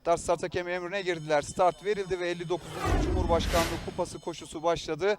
Start start hakemi emrine girdiler. Start verildi ve 59. Cumhurbaşkanlığı Kupası koşusu başladı.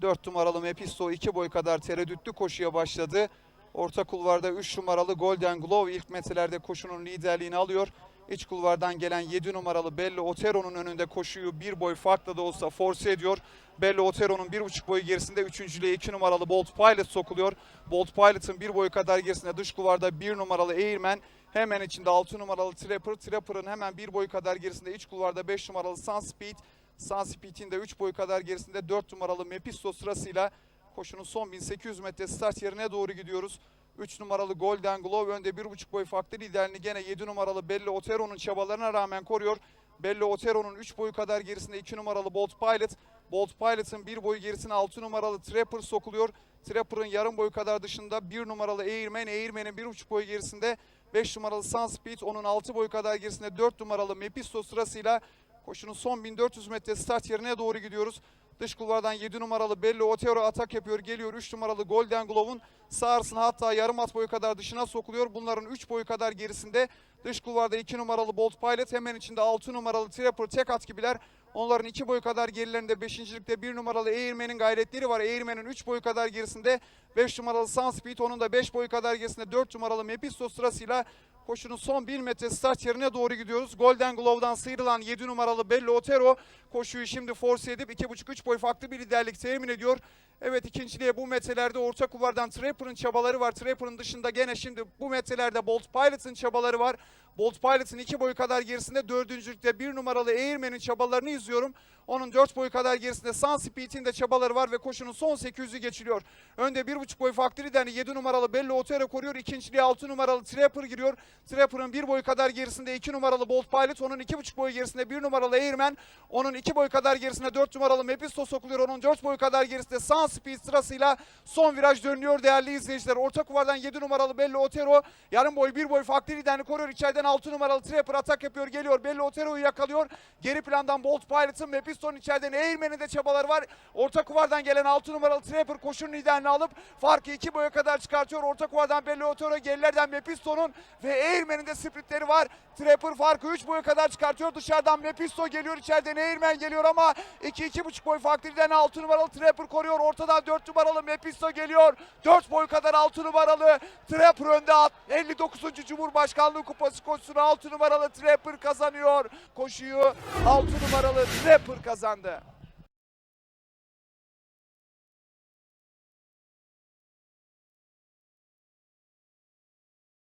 4 numaralı Mepisto 2 boy kadar tereddütlü koşuya başladı. Orta kulvarda 3 numaralı Golden Glove ilk metrelerde koşunun liderliğini alıyor. İç kulvardan gelen 7 numaralı Bello Otero'nun önünde koşuyu bir boy farklı da olsa force ediyor. Bello Otero'nun 1,5 boy gerisinde 3. 2 numaralı Bolt Pilot sokuluyor. Bolt Pilot'ın 1 boy kadar gerisinde dış kulvarda 1 numaralı Airman. Hemen içinde 6 numaralı Trapper. Trapper'ın hemen 1 boy kadar gerisinde iç kulvarda 5 numaralı Sunspeed. Sunspeed'in de 3 boy kadar gerisinde 4 numaralı Mepisto sırasıyla koşunun son 1800 metre start yerine doğru gidiyoruz. 3 numaralı Golden Glove önde 1,5 boy farklı liderini gene 7 numaralı Bello Otero'nun çabalarına rağmen koruyor. Bello Otero'nun 3 boy kadar gerisinde 2 numaralı Bolt Pilot. Bolt Pilot'ın 1 boy gerisine 6 numaralı Trapper sokuluyor. Trapper'ın yarım boy kadar dışında 1 numaralı Airman. Airman'in 1,5 boy gerisinde 5 numaralı Sunspeed. Onun 6 boy kadar gerisinde 4 numaralı Mepisto sırasıyla koşunun son 1400 metre start yerine doğru gidiyoruz. Dış kulvardan 7 numaralı Bello Otero atak yapıyor. Geliyor 3 numaralı Golden Glove'un sağ arasına hatta yarım at boyu kadar dışına sokuluyor. Bunların 3 boyu kadar gerisinde dış kulvarda 2 numaralı Bolt Pilot hemen içinde 6 numaralı Trapper tek at gibiler. Onların 2 boy kadar gerilerinde 5. ligde 1 numaralı Airman'in gayretleri var. Airman'in 3 boy kadar gerisinde 5 numaralı Sunspeed onun da 5 boy kadar gerisinde 4 numaralı Mepisto sırasıyla Koşunun son 1 metre start yerine doğru gidiyoruz. Golden Glove'dan sıyrılan 7 numaralı Bello Otero koşuyu şimdi force edip 2,5-3 boy farklı bir liderlik temin ediyor. Evet ikinciliğe bu metrelerde orta kulvardan Trapper'ın çabaları var. Trapper'ın dışında gene şimdi bu metrelerde Bolt Pilot'ın çabaları var. Bolt Pilot'ın 2 boy kadar gerisinde dördüncülükte 1 numaralı Airman'in çabalarını izliyorum. Onun 4 boy kadar gerisinde Sunspeed'in de çabaları var ve koşunun son 800'ü geçiliyor. Önde 1,5 boy farklı liderini 7 numaralı Bello Otero koruyor. İkinciliğe 6 numaralı Trapper giriyor. Trapper'ın 1 boy kadar gerisinde 2 numaralı Bolt Pilot. Onun 2,5 boy gerisinde 1 numaralı Airman. Onun 2 boy kadar gerisinde 4 numaralı Mepisto sokuluyor. Onun 4 boy kadar gerisinde Sunspeed sırasıyla son viraj dönüyor değerli izleyiciler. Orta kuvardan 7 numaralı Bello Otero. Yarım boy 1 boy farklı liderini koruyor. İçeriden 6 numaralı Trapper atak yapıyor. Geliyor Bello Otero'yu yakalıyor. Geri plandan Bolt Pilot'ın Mepisto'nun içeriden Airman'in de çabaları var. Orta kuvardan gelen 6 numaralı Trapper koşunun liderini alıp farkı 2 boya kadar çıkartıyor. Orta kuvardan Bello Otero gerilerden Mepisto'nun ve Airman'in de sprintleri var. Trapper farkı 3 boya kadar çıkartıyor. Dışarıdan Mepisto geliyor. içeriden Airman geliyor ama 2-2,5 boy farklı liderini 6 numaralı Trapper koruyor. Ortadan 4 numaralı Mepisto geliyor. 4 boy kadar 6 numaralı Trapper önde at. 59. Cumhurbaşkanlığı Kupası koşusunu 6 numaralı Trapper kazanıyor. Koşuyu 6 numaralı Trapper kazandı.